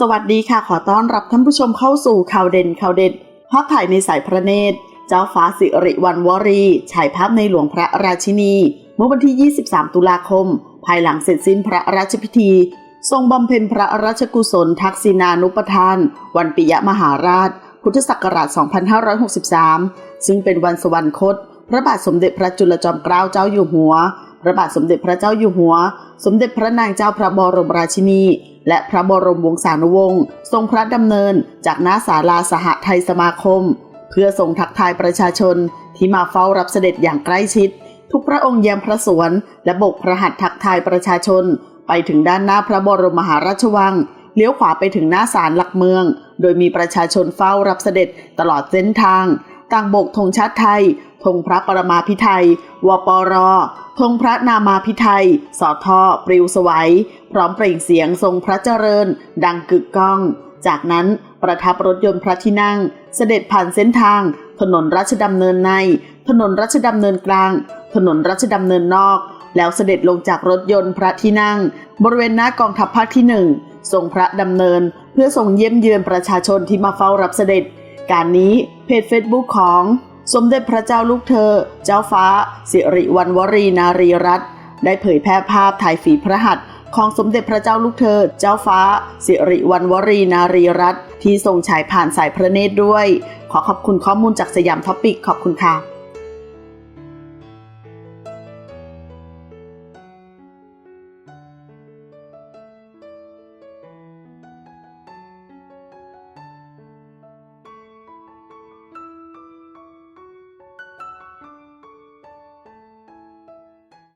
สวัสดีค่ะขอต้อนรับท่านผู้ชมเข้าสู่ข่าวเด่นข่าวเด็ดภาพถ่ายในสายพระเนตร เจ้าฟ้าสิริวัณวรีฉายภาพในหลวงพระราชินี เมื่อวันที่ 23 ตุลาคม ภายหลังเสร็จสิ้นพระราชพิธี ทรงบำเพ็ญพระราชกุศลทักษิณานุปทาน วันปิยมหาราช พุทธศักราช 2563 ซึ่งเป็นวันสวรรคต พระบาทสมเด็จพระจุลจอมเกล้าเจ้าอยู่หัว พระบาทสมเด็จพระเจ้าอยู่หัว สมเด็จพระนางเจ้าพระบรมราชินี และพระบรมวงศานุวงศ์ทรงพระดำเนินจากหน้าศาลาสหไทยสมาคม เพื่อทรงทักทายประชาชนที่มาเฝ้ารับเสด็จอย่างใกล้ชิด ทุกพระองค์เยี่ยมพระสวนและโบกพระหัตถ์ทักทายประชาชน ไปถึงด้านหน้าพระบรมมหาราชวังเลี้ยวขวาไปถึงหน้าศาลหลักเมือง โดยมีประชาชนเฝ้ารับเสด็จตลอดเส้นทาง ต่างโบกธงชาติไทยธงพระปรมาภิไธย วปรธงพระนามาภิไธยสอทอปลิวสวัย พร้อมเปล่งเสียงทรงพระเจริญ ดังกึกก้อง จากนั้นประทับรถยนต์พระที่นั่ง เสด็จผ่านเส้นทาง ถนนรัชดำเนินใน ถนนรัชดำเนินกลาง ถนนรัชดำเนินนอก แล้วเสด็จลงจากรถยนต์พระที่นั่ง บริเวณหน้ากองทัพภาคที่หนึ่งทรงพระดำเนิน เพื่อทรงเยี่ยมเยือนประชาชนที่มาเฝ้ารับเสด็จ การนี้เพจ Facebook ของ สมเด็จพระเจ้าลูกเธอ เจ้าฟ้า สิริวัณวรีนารีรัตน์ได้เผยแพร่ภาพถ่ายฝีพระหัตถ์ของสมเด็จพระเจ้าลูกเธอ เจ้าฟ้า สิริวัณวรีนารีรัตน์ที่ทรงฉายผ่านสายพระเนตรด้วย ขอขอบคุณข้อมูลจากสยามท็อปิกขอบคุณค่ะ